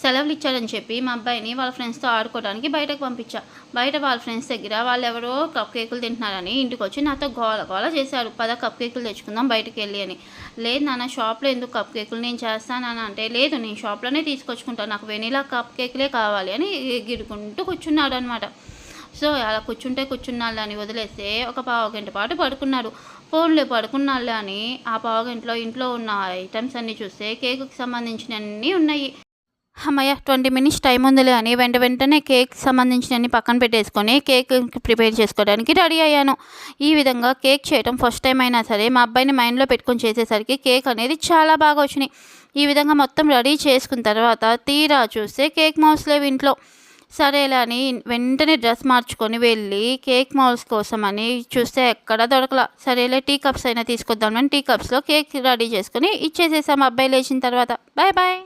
సెలవులు ఇచ్చారని చెప్పి మా అబ్బాయిని వాళ్ళ ఫ్రెండ్స్తో ఆడుకోవడానికి బయటకు పంపించా. బయట వాళ్ళ ఫ్రెండ్స్ దగ్గర వాళ్ళు ఎవరో కప్ కేకులు తింటున్నారని ఇంటికి వచ్చి నాతో గోల గోల చేశారు. పద కప్ కేకులు తెచ్చుకుందాం బయటకు వెళ్ళి అని. లేదు నాన్న షాప్లో ఎందుకు కప్ కేకులు నేను చేస్తానని అంటే లేదు నేను షాప్లోనే తీసుకొచ్చుకుంటాను నాకు వెనీలా కప్ కేకులే కావాలి అని గిడుకుంటూ కూర్చున్నాడు అనమాట సో అలా కూర్చుంటే కూర్చున్నాళ్ళు అని వదిలేస్తే ఒక పావు గంట పాటు పడుకున్నారు. ఫోన్లో పడుకున్నాళ్ళే అని ఆ పావు గంటలో ఇంట్లో ఉన్న ఐటమ్స్ అన్నీ చూస్తే కేకుకి సంబంధించినవన్నీ ఉన్నాయి. అమ్మయ్య ట్వంటీ మినిట్స్ టైం ఉందిలే అని వెంట వెంటనే కేక్ సంబంధించినవన్నీ పక్కన పెట్టేసుకొని కేక్ ప్రిపేర్ చేసుకోవడానికి రెడీ అయ్యాను. ఈ విధంగా కేక్ చేయడం ఫస్ట్ టైం అయినా సరే మా అబ్బాయిని మైండ్లో పెట్టుకొని చేసేసరికి కేక్ అనేది చాలా బాగా వచ్చినాయి. ఈ విధంగా మొత్తం రెడీ చేసుకున్న తర్వాత తీరా చూస్తే కేక్ మౌస్ లేవు ఇంట్లో. సరేలే అని వెంటనే డ్రెస్ మార్చుకొని వెళ్ళి కేక్ మౌస్ కోసం అని చూస్తే ఎక్కడ దొరకలా. సరేలే టీ కప్స్ అయినా తీసుకొద్దామని టీ కప్స్లో కేక్ రెడీ చేసుకొని ఇచ్చేసేసాం అబ్బాయి లేచిన తర్వాత. Bye bye.